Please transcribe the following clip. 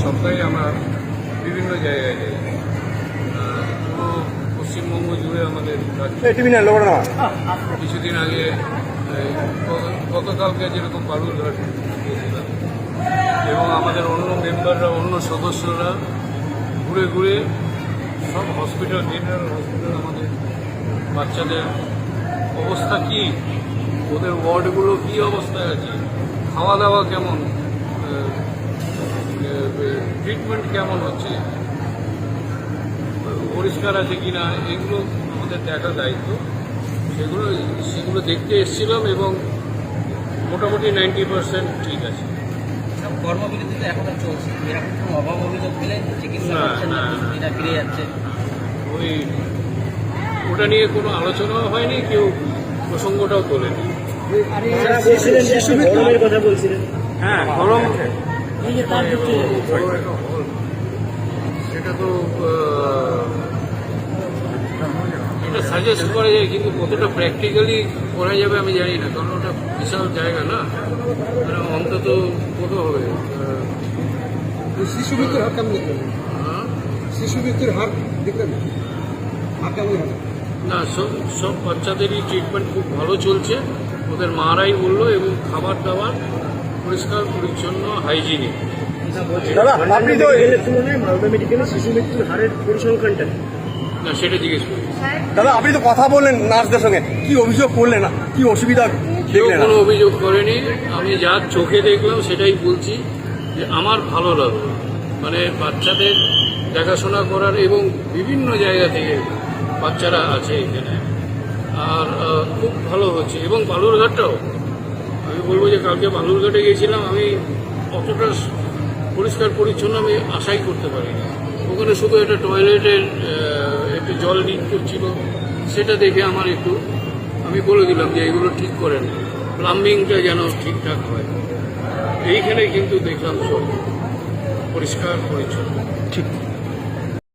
সপ্তাহে আমরা বিভিন্ন জায়গায় যাই। পুরো পশ্চিমবঙ্গ জুড়ে আমাদের কিছুদিন আগে গতকালকে যেরকম বালুরঘাট গিয়েছিলাম এবং আমাদের অন্য মেম্বাররা অন্য সদস্যরা ঘুরে ঘুরে সব হসপিটাল জেনারেল হসপিটাল আমাদের বাচ্চাদের অবস্থা কি ওদের ওয়ার্ডগুলো কি অবস্থায় আছে খাওয়া দাওয়া কেমন ট্রিটমেন্ট কেমন হচ্ছে পরিষ্কার আছে কিনা এগুলো আমাদের দেখার দায়িত্ব সেগুলো সেগুলো দেখতে এসেছিলাম এবং মোটামুটি নাইনটি পার্সেন্ট ঠিক আছে কর্মবিরতিতে এখনও চলছে এরকম কোনো অভাব অভিযোগ পেলে চিকিৎসা না, না না, না। ফিরে যাচ্ছে ওই ওটা নিয়ে কোনো আলোচনাও হয়নি কেউ প্রসঙ্গটাও তোলেনি কথা বলছিলেন হ্যাঁ গরম সেটা তো এটা সাজেস্ট করা যায় কিন্তু কতটা প্র্যাকটিক্যালি করা যাবে আমি জানি না কারণ ওটা বিশাল জায়গা না? মানে অন্তত কত হবে? শিশু মৃত্যুর হার কেমন হ্যাঁ? শিশু মৃত্যুর হার দেখলেন হার কেমন হবে? না সব সব বাচ্চাদেরই ট্রিটমেন্ট খুব ভালো চলছে। ওদের মারাই বলল এবং খাবার দাবার পরিষ্কার পরিচ্ছন্ন হাইজিনিক দাদা আপনি তো তুলনায় মালদা মেডিকেলে শিশু মৃত্যুর হারের পরিসংখ্যানটা না সেটা জিজ্ঞেস করি দাদা আপনি তো কথা বললেন নার্সদের সঙ্গে। কি অভিযোগ করলেন? না কি অসুবিধা কেউ কোনো অভিযোগ করেনি। আমি যা চোখে দেখলাম সেটাই বলছি যে আমার ভালো লাগল। মানে বাচ্চাদের দেখাশোনা করার এবং বিভিন্ন জায়গা থেকে বাচ্চারা আছে এখানে। আর খুব ভালো হচ্ছে। এবং বালুরঘাটটাও আমি বলব যে কালকে বালুরঘাটে গিয়েছিলাম, আমি অতটা পরিষ্কার পরিচ্ছন্ন আমি আশাই করতে পারিনি। ওখানে শুধু একটা টয়লেটের একটু জল লিক করছিল, সেটা দেখে আমার একটু, আমি বলে দিলাম যে এগুলো ঠিক করেন। প্লাম্বিংটা যেন ঠিকঠাক হয়। এইখানে কিন্তু দেখলাম সব পরিষ্কার পরিচ্ছন্ন। ঠিক।